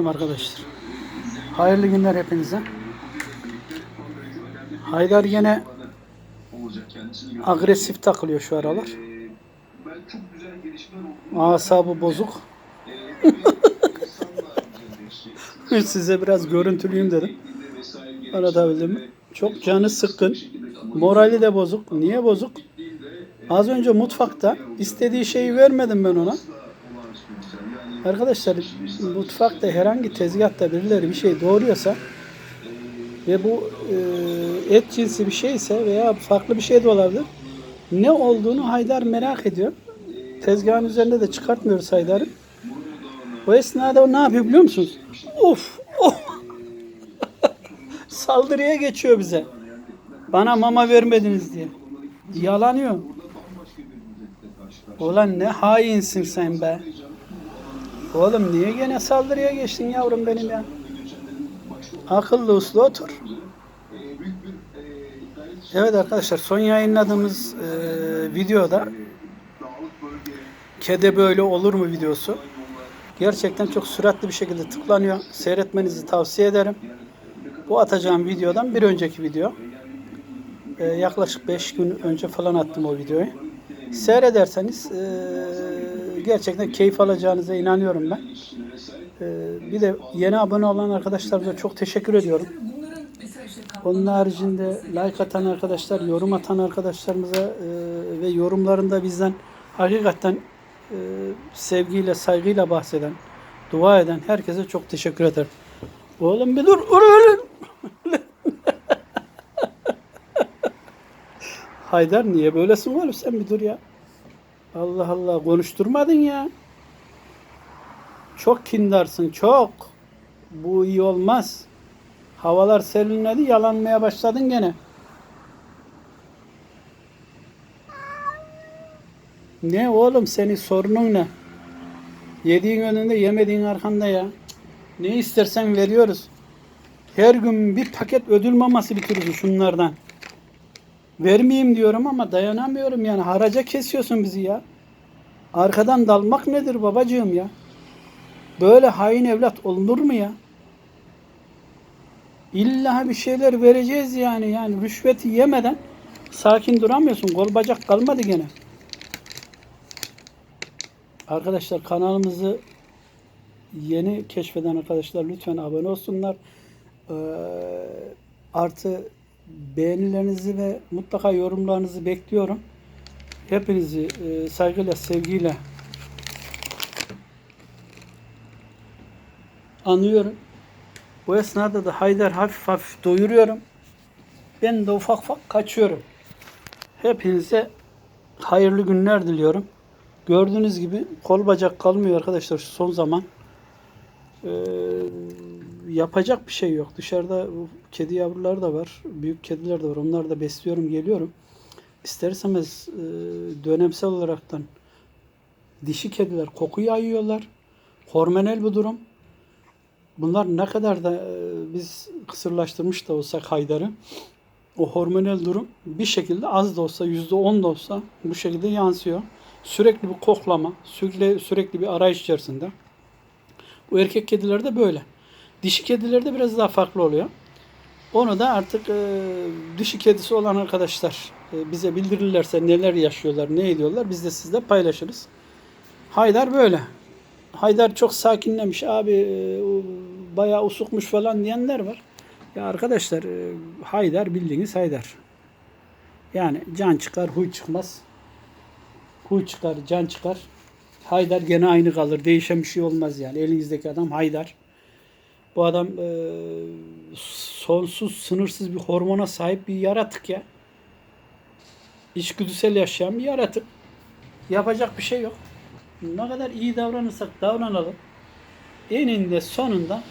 arkadaşlar. Hayırlı günler hepinize. Haydar gene agresif takılıyor şu aralar. Asabı bozuk. Size biraz görüntülüyüm dedim. Anlatabildim? Çok canı sıkkın. Morali de bozuk. Niye bozuk? Az önce mutfakta istediği şeyi vermedim ben ona. Arkadaşlar mutfakta herhangi tezgahta birileri bir şey doğuruyorsa ve bu e, et cinsi bir şeyse veya farklı bir şey de olabilir. Ne olduğunu Haydar merak ediyor. Tezgahın üzerinde de çıkartmıyoruz Haydar'ı. O esnada o ne yapıyor biliyor musunuz? Of! Of! Saldırıya geçiyor bize. Bana mama vermediniz diye. Yalanıyor. Ulan ne hainsin sen be. Oğlum niye gene saldırıya geçtin yavrum benim ya? Akıllı uslu otur. Evet arkadaşlar son yayınladığımız e, videoda kede böyle olur mu videosu gerçekten çok süratli bir şekilde tıklanıyor. Seyretmenizi tavsiye ederim. Bu atacağım videodan bir önceki video. E, yaklaşık 5 gün önce falan attım o videoyu. Seyrederseniz e, gerçekten keyif alacağınıza inanıyorum ben. E, bir de yeni abone olan arkadaşlarımıza çok teşekkür ediyorum. Onun haricinde like atan arkadaşlar, yorum atan arkadaşlarımıza e, ve yorumlarında bizden hakikaten e, sevgiyle, saygıyla bahseden, dua eden herkese çok teşekkür ederim. Oğlum bir dur. Haydar niye böylesin oğlum sen bir dur ya. Allah Allah konuşturmadın ya. Çok kindarsın çok. Bu iyi olmaz. Havalar serinledi yalanmaya başladın gene. Ne oğlum senin sorunun ne? Yediğin önünde yemediğin arkanda ya. Ne istersen veriyoruz. Her gün bir paket ödül maması bitiriyoruz şunlardan. Vermeyeyim diyorum ama dayanamıyorum yani. Haraca kesiyorsun bizi ya. Arkadan dalmak nedir babacığım ya? Böyle hain evlat olunur mu ya? İlla bir şeyler vereceğiz yani. Yani rüşveti yemeden sakin duramıyorsun. Kol bacak kalmadı gene. Arkadaşlar kanalımızı yeni keşfeden arkadaşlar lütfen abone olsunlar. Ee, artı beğenilerinizi ve mutlaka yorumlarınızı bekliyorum. Hepinizi e, saygıyla, sevgiyle anıyorum. Bu esnada da Haydar hafif hafif doyuruyorum. Ben de ufak ufak kaçıyorum. Hepinize hayırlı günler diliyorum. Gördüğünüz gibi kol bacak kalmıyor arkadaşlar şu son zaman. Ee, yapacak bir şey yok. Dışarıda kedi yavruları da var. Büyük kediler de var. Onları da besliyorum, geliyorum. İster istemez e, dönemsel olaraktan dişi kediler koku yayıyorlar. Hormonal bir durum. Bunlar ne kadar da e, biz kısırlaştırmış da olsak Haydar'ı o hormonal durum bir şekilde az da olsa yüzde on da olsa bu şekilde yansıyor. Sürekli bir koklama, sürekli, sürekli bir arayış içerisinde. Bu erkek kedilerde böyle. Dişi kedilerde biraz daha farklı oluyor. Onu da artık e, dişi kedisi olan arkadaşlar e, bize bildirirlerse neler yaşıyorlar, ne ediyorlar biz de sizle paylaşırız. Haydar böyle. Haydar çok sakinlemiş abi e, bayağı usukmuş falan diyenler var. Ya arkadaşlar e, Haydar bildiğiniz Haydar. Yani can çıkar huy çıkmaz. Huy çıkar can çıkar. Haydar gene aynı kalır. Değişen bir şey olmaz yani. Elinizdeki adam Haydar. Bu adam e, sonsuz, sınırsız bir hormona sahip bir yaratık ya. İçgüdüsel yaşayan bir yaratık. Yapacak bir şey yok. Ne kadar iyi davranırsak davranalım. Eninde sonunda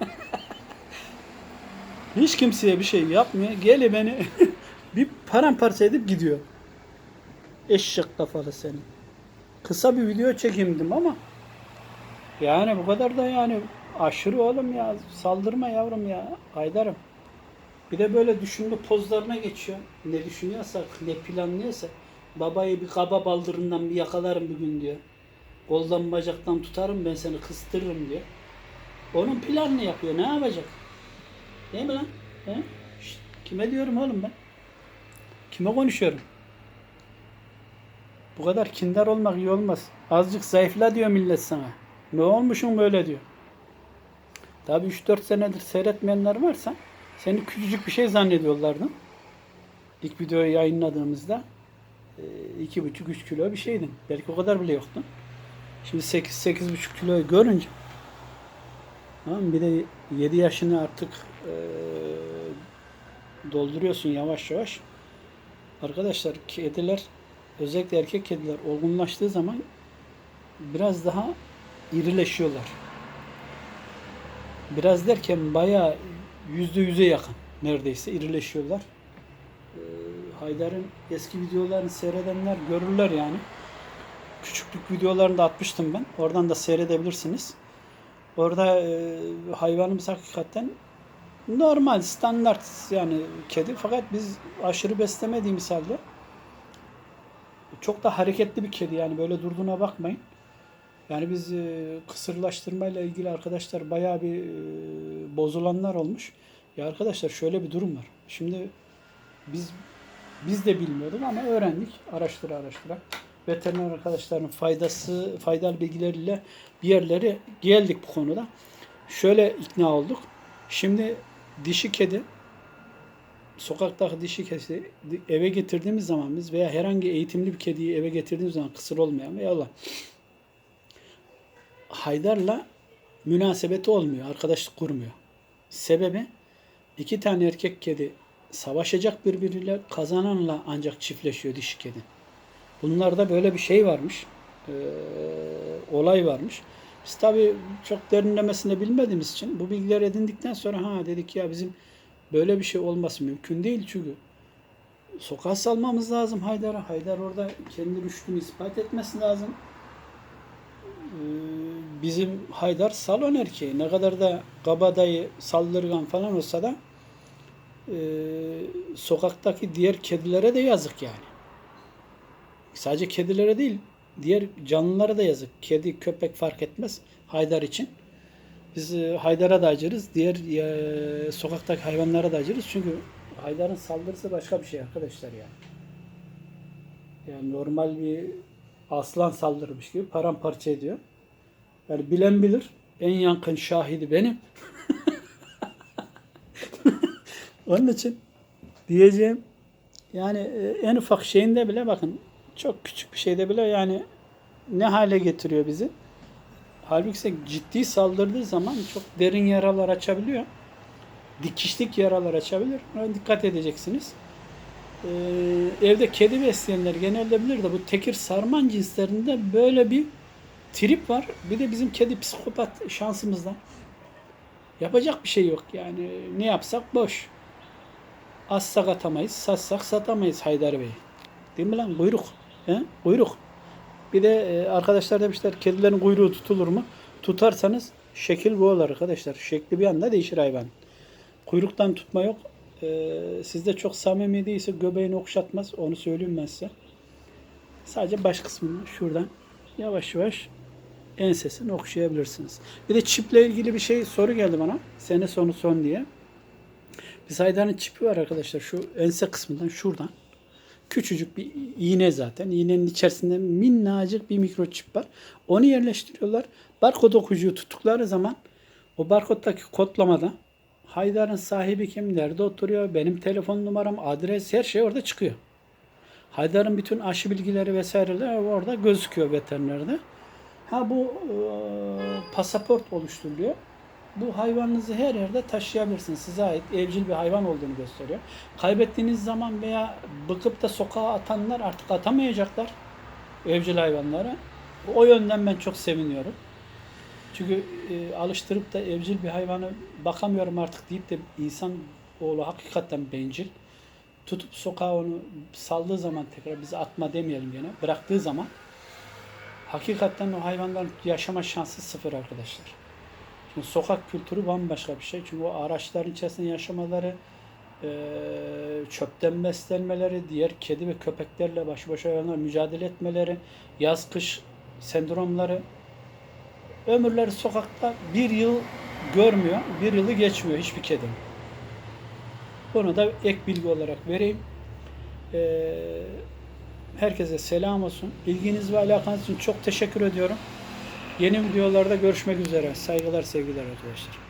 hiç kimseye bir şey yapmıyor. Geli beni bir paramparça edip gidiyor. Eşek kafalı senin. Kısa bir video çekeyim dedim ama yani bu kadar da yani aşırı oğlum ya. Saldırma yavrum ya. Haydarım. Bir de böyle düşünme pozlarına geçiyor. Ne düşünüyorsa, ne planlıyorsa. Babayı bir kaba baldırından bir yakalarım bir gün diyor. Koldan bacaktan tutarım ben seni kıstırırım diyor. Onun planını yapıyor. Ne yapacak? Değil mi lan? He? Şşt, kime diyorum oğlum ben? Kime konuşuyorum? Bu kadar kindar olmak iyi olmaz. Azıcık zayıfla diyor millet sana. Ne olmuşsun böyle diyor. Tabi 3-4 senedir seyretmeyenler varsa seni küçücük bir şey zannediyorlardı. İlk videoyu yayınladığımızda e, iki buçuk üç kilo bir şeydin. Belki o kadar bile yoktun. Şimdi 8 sekiz buçuk kiloyu görünce tamam bir de 7 yaşını artık e, dolduruyorsun yavaş yavaş. Arkadaşlar kediler özellikle erkek kediler olgunlaştığı zaman biraz daha irileşiyorlar. Biraz derken bayağı yüzde yüze yakın neredeyse irileşiyorlar. Ee, Haydar'ın eski videolarını seyredenler görürler yani. Küçüklük videolarını da atmıştım ben. Oradan da seyredebilirsiniz. Orada e, hayvanımız hakikaten normal, standart yani kedi. Fakat biz aşırı beslemediğimiz halde çok da hareketli bir kedi yani böyle durduğuna bakmayın. Yani biz e, kısırlaştırmayla ilgili arkadaşlar bayağı bir e, bozulanlar olmuş. Ya arkadaşlar şöyle bir durum var. Şimdi biz biz de bilmiyorduk ama öğrendik araştıra araştıra. Veteriner arkadaşların faydası, faydalı bilgileriyle bir yerlere geldik bu konuda. Şöyle ikna olduk. Şimdi dişi kedi sokaktaki dişi kedi eve getirdiğimiz zaman biz veya herhangi eğitimli bir kediyi eve getirdiğimiz zaman kısır olmayan veya Allah Haydar'la münasebeti olmuyor, arkadaşlık kurmuyor. Sebebi iki tane erkek kedi savaşacak birbiriyle kazananla ancak çiftleşiyor dişi kedi. Bunlarda böyle bir şey varmış. Ee, olay varmış. Biz tabii çok derinlemesine bilmediğimiz için bu bilgileri edindikten sonra ha dedik ya bizim böyle bir şey olması mümkün değil çünkü sokağa salmamız lazım Haydar'a. Haydar orada kendi rüştünü ispat etmesi lazım. Bizim Haydar salon erkeği. Ne kadar da kabadayı, saldırgan falan olsa da e, sokaktaki diğer kedilere de yazık yani. Sadece kedilere değil, diğer canlılara da yazık. Kedi, köpek fark etmez Haydar için. Biz e, Haydar'a da acırız, diğer e, sokaktaki hayvanlara da acırız. Çünkü Haydar'ın saldırısı başka bir şey arkadaşlar yani. Yani normal bir aslan saldırmış gibi paramparça ediyor. Yani bilen bilir. En yakın şahidi benim. Onun için diyeceğim yani e, en ufak şeyinde bile bakın çok küçük bir şeyde bile yani ne hale getiriyor bizi. Halbuki ciddi saldırdığı zaman çok derin yaralar açabiliyor. Dikişlik yaralar açabilir. Ona dikkat edeceksiniz. Ee, evde kedi besleyenler genelde bilir de bu tekir sarman cinslerinde böyle bir trip var. Bir de bizim kedi psikopat şansımızdan. Yapacak bir şey yok yani. Ne yapsak boş. Assak atamayız, satsak satamayız Haydar Bey. Değil mi lan? Kuyruk. He? Kuyruk. Bir de e, arkadaşlar demişler kedilerin kuyruğu tutulur mu? Tutarsanız şekil bu olur arkadaşlar. Şekli bir anda değişir hayvan. Kuyruktan tutma yok. Ee, sizde çok samimi değilse göbeğini okşatmaz. Onu söyleyeyim ben size. Sadece baş kısmını şuradan yavaş yavaş ensesini okşayabilirsiniz. Bir de çiple ilgili bir şey soru geldi bana. Sene sonu son diye. Biz Haydar'ın çipi var arkadaşlar. Şu ense kısmından şuradan. Küçücük bir iğne zaten. İğnenin içerisinde minnacık bir mikroçip var. Onu yerleştiriyorlar. Barkod okuyucuyu tuttukları zaman o barkoddaki kodlamada Haydar'ın sahibi kim, nerede oturuyor, benim telefon numaram, adres her şey orada çıkıyor. Haydar'ın bütün aşı bilgileri vesaireler orada gözüküyor veterinerde. Ha bu e, pasaport oluşturuluyor. Bu hayvanınızı her yerde taşıyabilirsiniz. Size ait evcil bir hayvan olduğunu gösteriyor. Kaybettiğiniz zaman veya bıkıp da sokağa atanlar artık atamayacaklar evcil hayvanları. O yönden ben çok seviniyorum. Çünkü e, alıştırıp da evcil bir hayvanı bakamıyorum artık deyip de insan oğlu hakikaten bencil. Tutup sokağa onu saldığı zaman tekrar bizi atma demeyelim gene. Bıraktığı zaman hakikaten o hayvanların yaşama şansı sıfır arkadaşlar. Şimdi sokak kültürü bambaşka bir şey. Çünkü o araçların içerisinde yaşamaları, çöpten beslenmeleri, diğer kedi ve köpeklerle baş başa hayvanlar mücadele etmeleri, yaz kış sendromları, ömürleri sokakta bir yıl görmüyor. Bir yılı geçmiyor hiçbir kedim. Bunu da ek bilgi olarak vereyim. Ee, herkese selam olsun. İlginiz ve alakanız için çok teşekkür ediyorum. Yeni videolarda görüşmek üzere. Saygılar, sevgiler arkadaşlar.